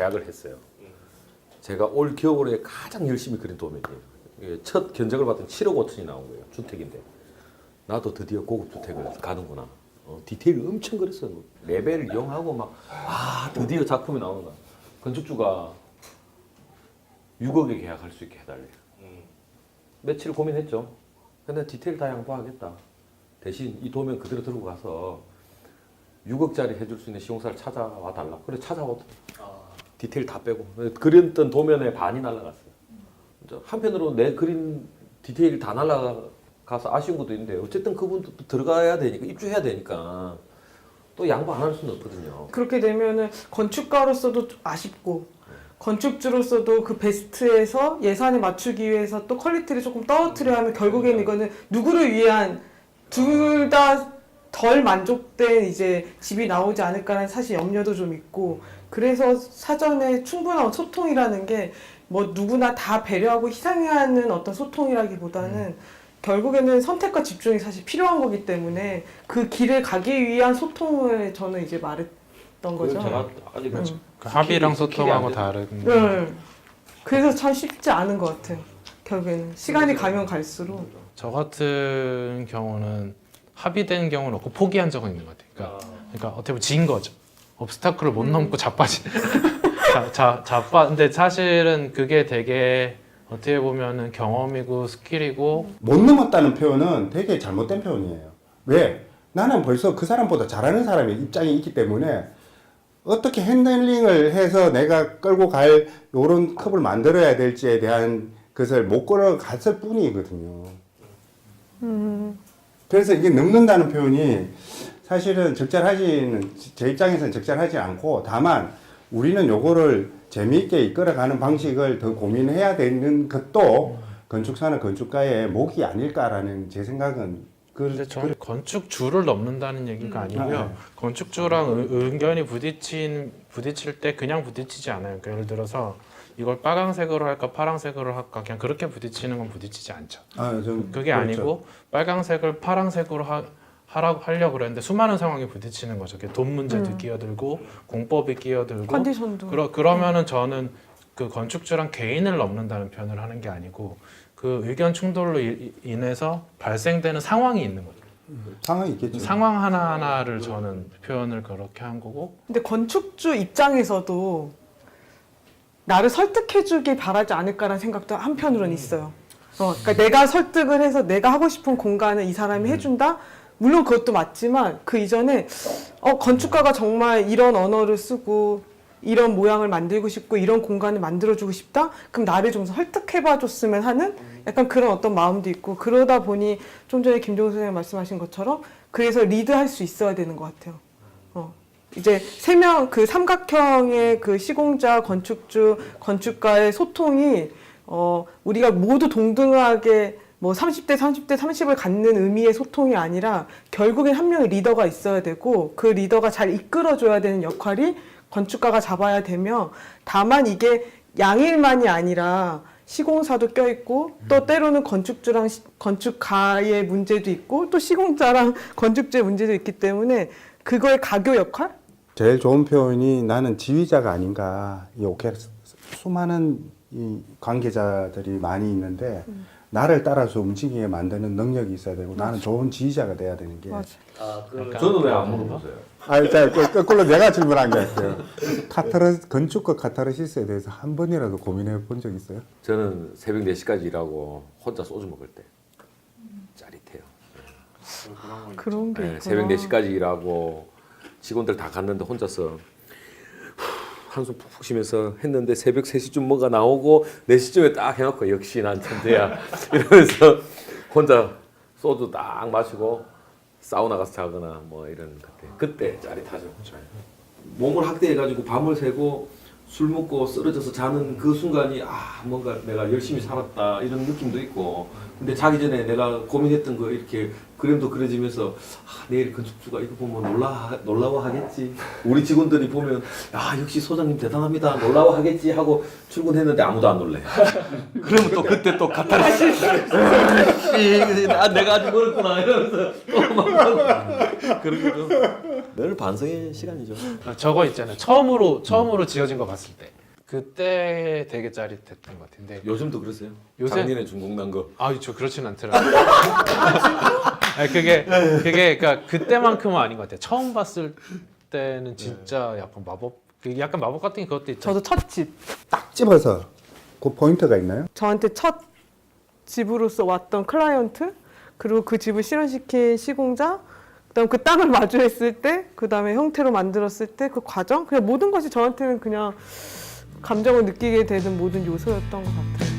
계약을 했어요. 제가 올 겨울에 가장 열심히 그린 도면이에요. 첫 견적을 받던 7억 5천이 나온 거예요. 주택인데. 나도 드디어 고급 주택을 가는구나. 어, 디테일을 엄청 그렸어요. 레벨을 이용하고 막, 아, 드디어 작품이 나오는가. 건축주가 6억에 계약할 수 있게 해달래요. 며칠 고민했죠. 근데 디테일 다 양보하겠다. 대신 이 도면 그대로 들고 가서 6억짜리 해줄 수 있는 시공사를 찾아와 달라. 그래 찾아오더 디테일 다 빼고 그렸던 도면의 반이 날라갔어요. 한편으로 내 그린 디테일 다 날라가서 아쉬운 것도 있는데 어쨌든 그분도 또 들어가야 되니까 입주해야 되니까 또 양보 안 할 수는 없거든요. 그렇게 되면은 건축가로서도 좀 아쉽고 건축주로서도 그 베스트에서 예산에 맞추기 위해서 또 퀄리티를 조금 떨어뜨려 하면 결국에는 이거는 누구를 위한 둘다 덜 만족된 이제 집이 나오지 않을까라는 사실 염려도 좀 있고 그래서 사전에 충분한 소통이라는 게 뭐 누구나 다 배려하고 희생하는 어떤 소통이라기보다는 결국에는 선택과 집중이 사실 필요한 거기 때문에 그 길을 가기 위한 소통을 저는 이제 말했던 거죠. 제가 아직 음. 그 합의랑 스킬이- 소통하고 안 다른 네. 그래서 참 쉽지 않은 것 같아요. 결국에는 시간이 가면 갈수록 저 같은 경우는 합의된 경우는 없고 포기한 적은 있는 것 같아요. 그러니까, 그러니까 어떻게 보면 진 거죠. obstacle을 못 넘고 자빠지. 자, 자, 자빠. 근데 사실은 그게 되게 어떻게 보면은 경험이고 스킬이고 못 넘었다는 표현은 되게 잘못된 표현이에요. 왜? 나는 벌써 그 사람보다 잘하는 사람의 입장이 있기 때문에 어떻게 핸들링을 해서 내가 끌고 갈 요런 컵을 만들어야 될지에 대한 것을 못 끌어갔을 뿐이거든요. 그래서 이게 넘는다는 표현이 사실은 적절하지는 제 입장에서는 적절하지 않고 다만 우리는 요거를 재미있게 이끌어가는 방식을 더 고민해야 되는 것도 건축사는 건축가의 목이 아닐까라는 제 생각은 근데 그 저는 건축주를 넘는다는 얘기가 아니고요. 아, 네. 건축주랑 의- 의견이 부딪힌 부딪힐 때 그냥 부딪히지 않아요. 그러니까 예를 들어서 이걸 빨강색으로 할까 파랑색으로 할까 그냥 그렇게 부딪히는 건 부딪히지 않죠. 아, 좀 그게 그렇죠. 아니고 빨강색을 파랑색으로 하, 하라고 하려고 그랬는데 수많은 상황이 부딪히는 거죠. 돈 문제도 음. 끼어들고 공법이 끼어들고 컨디션도 그러, 그러면은 저는 그 건축주랑 개인을 넘는다는 표현을 하는 게 아니고 그 의견 충돌로 이- 인해서 발생되는 상황이 있는 거죠. 상황이 있겠죠. 상황 하나하나를 저는 표현을 그렇게 한 거고 근데 건축주 입장에서도 나를 설득해주길 바라지 않을까라는 생각도 한편으로는 있어요. 어, 그러니까 내가 설득을 해서 내가 하고 싶은 공간을 이 사람이 해준다. 물론 그것도 맞지만 그 이전에 어, 건축가가 정말 이런 언어를 쓰고 이런 모양을 만들고 싶고 이런 공간을 만들어주고 싶다. 그럼 나를 좀 설득해봐줬으면 하는 약간 그런 어떤 마음도 있고 그러다 보니 좀 전에 김종수 선생님 말씀하신 것처럼 그래서 리드할 수 있어야 되는 것 같아요. 어. 이제 세 명 그 삼각형의 그 시공자, 건축주, 건축가의 소통이 어 우리가 모두 동등하게 뭐 30대 30대 30을 갖는 의미의 소통이 아니라 결국엔 한 명의 리더가 있어야 되고 그 리더가 잘 이끌어 줘야 되는 역할이 건축가가 잡아야 되며 다만 이게 양일만이 아니라 시공사도 껴있고 또 때로는 건축주랑 시- 건축가의 문제도 있고 또 시공자랑 건축주의 문제도 있기 때문에 그거의 가교 역할? 제일 좋은 표현이 나는 지휘자가 아닌가. 이 오케 수많은 이 관계자들이 많이 있는데 나를 따라서 움직이게 만드는 능력이 있어야 되고 나는 좋은 지휘자가 돼야 되는 게. 맞아. 아, 그 약간 저는 왜안 그런 물어보세요? 아, 자, 거- 거꾸로 내가 질문한 거였어요. 카타르 건축과 카타르시스에 대해서 한 번이라도 고민해 본 적 있어요? 저는 새벽 4시까지 일하고 혼자 소주 먹을 때 짜릿해요. 그런 게 네. 새벽 4시까지 일하고 직원들 다 갔는데 혼자서 후, 한숨 푹푹 쉬면서 했는데 새벽 3시쯤 뭐가 나오고 4시쯤에 딱 해놓고 역시 난 천재야. 이러면서 혼자 소주 딱 마시고 사우나 가서 자거나 뭐 이런 그때 그때 짜릿하죠. 몸을 학대해가지고 밤을 새고 술 먹고 쓰러져서 자는 그 순간이 아 뭔가 내가 열심히 살았다 이런 느낌도 있고. 근데 자기 전에 내가 고민했던 거 이렇게 그림도 그려지면서 아, 내일 건축주가 이거 보면 놀라 놀라워하겠지. 우리 직원들이 보면 야 역시 소장님 대단합니다. 놀라워하겠지 하고 출근했는데 아무도 안 놀래. 그러면 또 그때 또 카타르시스. 아 내가 아직 멀었구나 이러면서 또막 그런. 늘 반성의 시간이죠. 아, 저거 있잖아요. 처음으로 처음으로 지어진 거 봤을 때 그때 되게 짜릿했던 것 같은데 요즘도 그러세요? 요새- 작년에 중공 난 거. 아, 저 그렇진 않더라고요. 아니, 그게 그게 그러니까 그때만큼은 아닌 것 같아요. 처음 봤을 때는 진짜 약간 마법, 그 약간 마법 같은 게 그것도 있죠. 저도 첫 집. 딱 집어서 그 포인트가 있나요? 저한테 첫 집으로서 왔던 클라이언트 그리고 그 집을 실현시킨 시공자 그다음 그 땅을 마주했을 때 그다음에 형태로 만들었을 때 그 과정 그냥 모든 것이 저한테는 그냥 감정을 느끼게 되는 모든 요소였던 것 같아요.